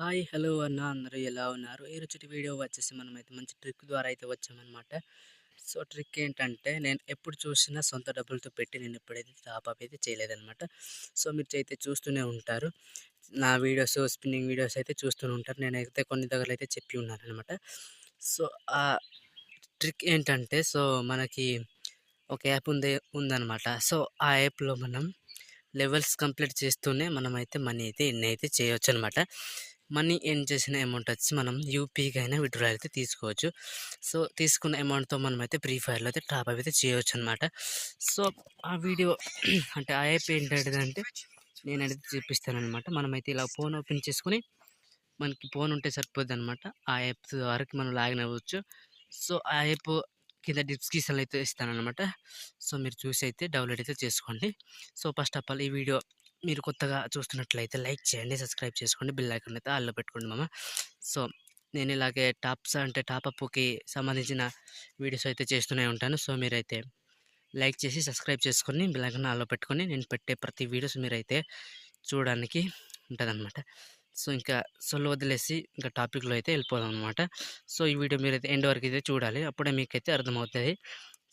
Hi hello అన్న. అందరూ ఎలా ఉన్నారు? ఈరోజు వీడియో వచ్చేసి మనమైతే మంచి ట్రిక్ ద్వారా అయితే వచ్చామన్నమాట. సో ట్రిక్ ఏంటంటే నేను ఎప్పుడు చూసినా సొంత డబ్బులతో పెట్టి నేను ఎప్పుడైతే టాపప్ అయితే చేయలేదన్నమాట. సో మీరు అయితే చూస్తూనే ఉంటారు. నా వీడియోస్ స్పిన్నింగ్ వీడియోస్ అయితే చూస్తూనే ఉంటారు. నేనైతే కొన్ని దగ్గర అయితే చెప్పి ఉన్నాను అనమాట సో ఆ ట్రిక్ ఏంటంటే సో మనకి ఒక యాప్ ఉంది ఉందన్నమాట. సో ఆ యాప్లో మనం లెవెల్స్ కంప్లీట్ చేస్తూనే మనమైతే మనీ అయితే ఎన్ని అయితే చేయొచ్చు అనమాట మనీ ఎర్న్ చేసిన అమౌంట్ వచ్చి మనం యూపీకి అయినా విడ్డ్రా అయితే తీసుకోవచ్చు. సో తీసుకున్న అమౌంట్తో మనం అయితే ఫ్రీ ఫైర్లో అయితే టాప్ అయితే చేయవచ్చు అనమాట సో ఆ వీడియో అంటే ఆ యాప్ ఏంటంటే నేనైతే చూపిస్తాను అనమాట మనమైతే ఇలా ఫోన్ ఓపెన్ చేసుకుని మనకి ఫోన్ ఉంటే సరిపోద్ది అనమాట ఆ యాప్ వరకు మనం లాగిన్ అవ్వచ్చు. సో ఆ యాప్ కింద డిస్క్రిప్షన్లో అయితే ఇస్తానమాట సో మీరు చూసి అయితే డౌన్లోడ్ అయితే చేసుకోండి. సో ఫస్ట్ ఆఫ్ ఆల్ ఈ వీడియో మీరు కొత్తగా చూస్తున్నట్లయితే లైక్ చేయండి సబ్స్క్రైబ్ చేసుకోండి బిల్ ఐకాన్ అయితే ఆల్లో పెట్టుకోండి మామ. సో నేను ఇలాగే టాప్స్ అంటే టాప్అప్కి సంబంధించిన వీడియోస్ అయితే చేస్తూనే ఉంటాను. సో మీరైతే లైక్ చేసి సబ్స్క్రైబ్ చేసుకొని బిల్ ఐకాన్ ఆల్లో పెట్టుకొని నేను పెట్టే ప్రతి వీడియోస్ మీరైతే చూడడానికి ఉంటుందన్నమాట. సో ఇంకా సొల్లు వదిలేసి ఇంకా టాపిక్లో అయితే వెళ్ళిపోదాం అనమాట సో ఈ వీడియో మీరు అయితే ఎండ్ వరకు అయితే చూడాలి. అప్పుడే మీకైతే అర్థమవుతుంది.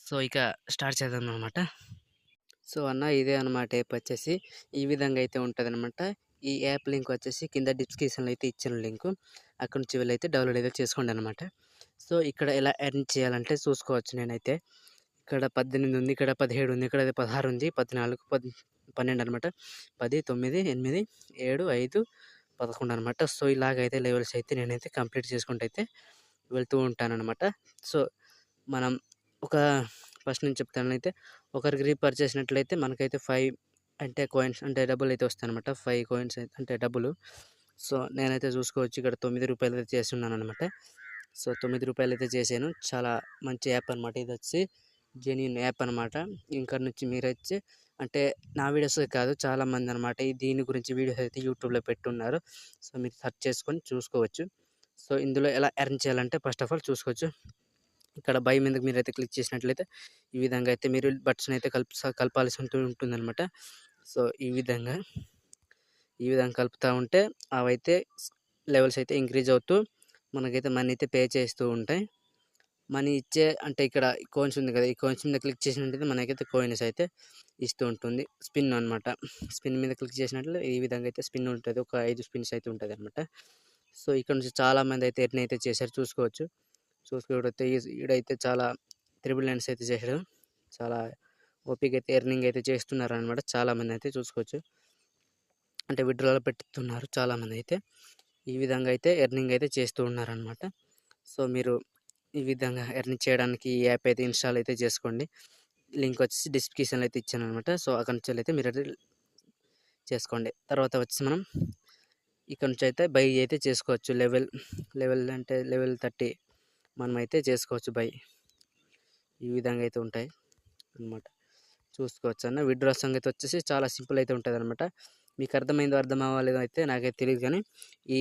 సో ఇక స్టార్ట్ చేద్దాం అనమాట సో అన్న ఇదే అనమాట యాప్ వచ్చేసి. ఈ విధంగా అయితే ఉంటుంది అనమాట ఈ యాప్ లింక్ వచ్చేసి కింద డిస్క్రిప్షన్లో అయితే ఇచ్చిన లింక్. అక్కడ నుంచి వెళ్ళైతే డౌన్లోడ్ అయితే చేసుకోండి అనమాట. సో ఇక్కడ ఎలా ఎర్న్ చేయాలంటే చూసుకోవచ్చు నేనైతే. ఇక్కడ పద్దెనిమిది ఉంది ఇక్కడ పదిహేడు ఉంది ఇక్కడ పదహారు ఉంది పద్నాలుగు పద్ పన్నెండు అనమాట. పది తొమ్మిది ఎనిమిది ఏడు ఐదు పదకొండు అనమాట. సో ఇలాగైతే లెవెల్స్ అయితే నేనైతే కంప్లీట్ చేసుకుంటూ అయితే వెళ్తూ ఉంటానన్నమాట సో మనం ఒక ఫస్ట్ నుంచి చెప్తానైతే ఒకరికి రీపర్ చేసినట్లయితే మనకైతే ఫైవ్ అంటే కాయిన్స్ అంటే డబ్బులు అయితే వస్తాయి అనమాట ఫైవ్ కాయిన్స్ అంటే డబ్బులు సో నేనైతే చూసుకోవచ్చు. ఇక్కడ తొమ్మిది రూపాయలు అయితే చేస్తున్నాను అనమాట సో తొమ్మిది రూపాయలు అయితే చేశాను చాలా మంచి యాప్ అనమాట ఇది వచ్చి. జెన్యున్ యాప్ అనమాట ఇంకా నుంచి మీరు వచ్చి అంటే నా వీడియోస్ కాదు చాలామంది అనమాట దీని గురించి వీడియోస్ అయితే యూట్యూబ్లో పెట్టున్నారు. సో మీరు సెర్చ్ చేసుకొని చూసుకోవచ్చు. సో ఇందులో ఎలా ఎర్న్ చేయాలంటే ఫస్ట్ ఆఫ్ ఆల్ చూసుకోవచ్చు. ఇక్కడ బై మీదకి మీరు అయితే క్లిక్ చేసినట్లయితే ఈ విధంగా అయితే మీరు బట్స్ని అయితే కలుపు కలపాల్సి ఉంటూ ఉంటుందన్నమాట. సో ఈ విధంగా ఈ విధంగా కలుపుతూ ఉంటే అవైతే లెవెల్స్ అయితే ఇంక్రీజ్ అవుతూ మనకైతే మనీ అయితే పే చేస్తూ ఉంటాయి. మనీ ఇచ్చే అంటే ఇక్కడ కోయిన్స్ ఉంది కదా ఈ కోయిన్స్ మీద క్లిక్ చేసినట్లయితే మనకైతే కోయిన్స్ అయితే ఇస్తూ ఉంటుంది. స్పిన్ అనమాట స్పిన్ మీద క్లిక్ చేసినట్లు ఈ విధంగా అయితే స్పిన్ ఉంటుంది. ఒక ఐదు స్పిన్స్ అయితే ఉంటుంది అనమాట సో ఇక్కడ నుంచి చాలామంది అయితే ఎట్నైతే అయితే చేశారు. చూసుకోవచ్చు. చూసుకున్నట్టయితే ఈడైతే చాలా త్రిబుల్ లైన్స్ అయితే చేశారు చాలా ఓపిక అయితే ఎర్నింగ్ అయితే చేస్తున్నారు అనమాట చాలామంది అయితే చూసుకోవచ్చు. అంటే విడ్రాలో పెట్టుతున్నారు చాలామంది అయితే ఈ విధంగా అయితే ఎర్నింగ్ అయితే చేస్తూ ఉన్నారనమాట సో మీరు ఈ విధంగా ఎర్నింగ్ చేయడానికి ఈ యాప్ అయితే ఇన్స్టాల్ అయితే చేసుకోండి. లింక్ వచ్చేసి డిస్క్రిప్షన్లో అయితే ఇచ్చాను అనమాట సో అక్కడ నుంచి అయితే మీరు చేసుకోండి. తర్వాత వచ్చి మనం ఇక్కడ నుంచి అయితే బై అయితే చేసుకోవచ్చు. లెవెల్ లెవెల్ అంటే లెవెల్ థర్టీ మనమైతే చేసుకోవచ్చు. బై. ఈ విధంగా అయితే ఉంటాయి అనమాట చూసుకోవచ్చు అన్న విడ్రా సంగతి వచ్చేసి చాలా సింపుల్ అయితే ఉంటుంది అనమాట మీకు అర్థమైందో అర్థం అవ్వలేదో అయితే నాకైతే తెలియదు కానీ ఈ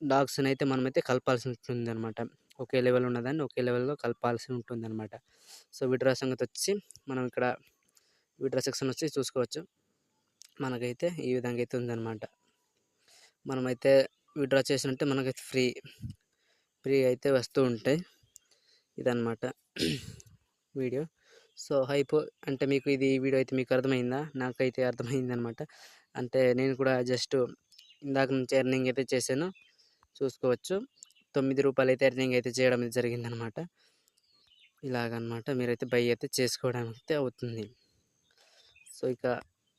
డాగ్స్ని అయితే మనమైతే కలపాల్సి ఉంటుంది అనమాట ఒకే లెవెల్ ఉన్నదాన్ని ఒకే లెవెల్లో కలపాల్సి ఉంటుంది అనమాట సో విడ్రా సంగతి వచ్చి మనం ఇక్కడ విడ్రా సెక్షన్ వచ్చి చూసుకోవచ్చు. మనకైతే ఈ విధంగా అయితే ఉందన్నమాట. మనమైతే విడ్రా చేసినట్టే మనకైతే ఫ్రీ. ఫ్రీ అయితే వస్తూ ఉంటాయి. ఇదన్నమాట వీడియో. సో హైపో అంటే మీకు ఇది వీడియో అయితే మీకు అర్థమైందా? నాకైతే అర్థమైంది అనమాట అంటే నేను కూడా జస్ట్ ఇందాక నుంచి ఎర్నింగ్ అయితే చేశాను. చూసుకోవచ్చు. తొమ్మిది రూపాయలు అయితే ఎర్నింగ్ అయితే చేయడం జరిగిందనమాట ఇలాగనమాట మీరైతే బై అయితే చేసుకోవడం అయితే అవుతుంది. సో ఇక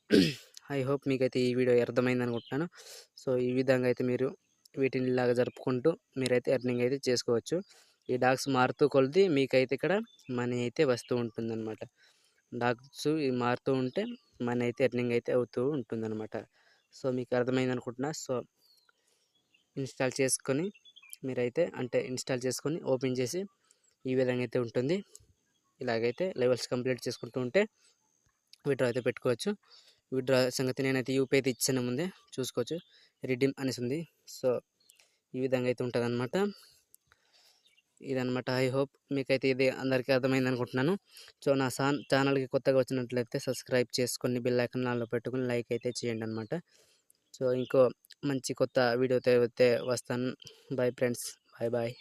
ఐ హోప్ మీకైతే ఈ వీడియో అర్థమైంది అనుకుంటున్నాను సో ఈ విధంగా అయితే మీరు వీటిని ఇలాగ జరుపుకుంటూ మీరైతే ఎర్నింగ్ అయితే చేసుకోవచ్చు. ఈ డాగ్స్ మారుతూ కొలిది మీకైతే ఇక్కడ మనీ అయితే వస్తూ ఉంటుందన్నమాట. డాగ్స్ మారుతూ ఉంటే మనీ అయితే ఎర్నింగ్ అయితే అవుతూ ఉంటుందన్నమాట. సో మీకు అర్థమైంది అనుకుంటున్నా. సో ఇన్స్టాల్ చేసుకొని మీరైతే అంటే ఇన్స్టాల్ చేసుకొని ఓపెన్ చేసి ఈ విధంగా అయితే ఉంటుంది. ఇలాగైతే లెవెల్స్ కంప్లీట్ చేసుకుంటూ ఉంటే విడ్రా అయితే పెట్టుకోవచ్చు. విడ్రా సంగతి నేనైతే యూపీఐ అయితే ఇచ్చాను ముందే చూసుకోవచ్చు. రిడీమ్ అనేసి ఉంది సో ఈ విధంగా అయితే ఉంటుంది అనమాట ఇదనమాట ఐ హోప్ మీకైతే ఇది అందరికీ అర్థమైంది అనుకుంటున్నాను సో నా సా ఛానల్కి కొత్తగా వచ్చినట్లయితే సబ్స్క్రైబ్ చేసుకొని బిల్ ఐకన్ నాలో పెట్టుకుని లైక్ అయితే చేయండి అనమాట సో ఇంకో మంచి కొత్త వీడియోతో అయితే వస్తాను. Bye friends. Bye bye.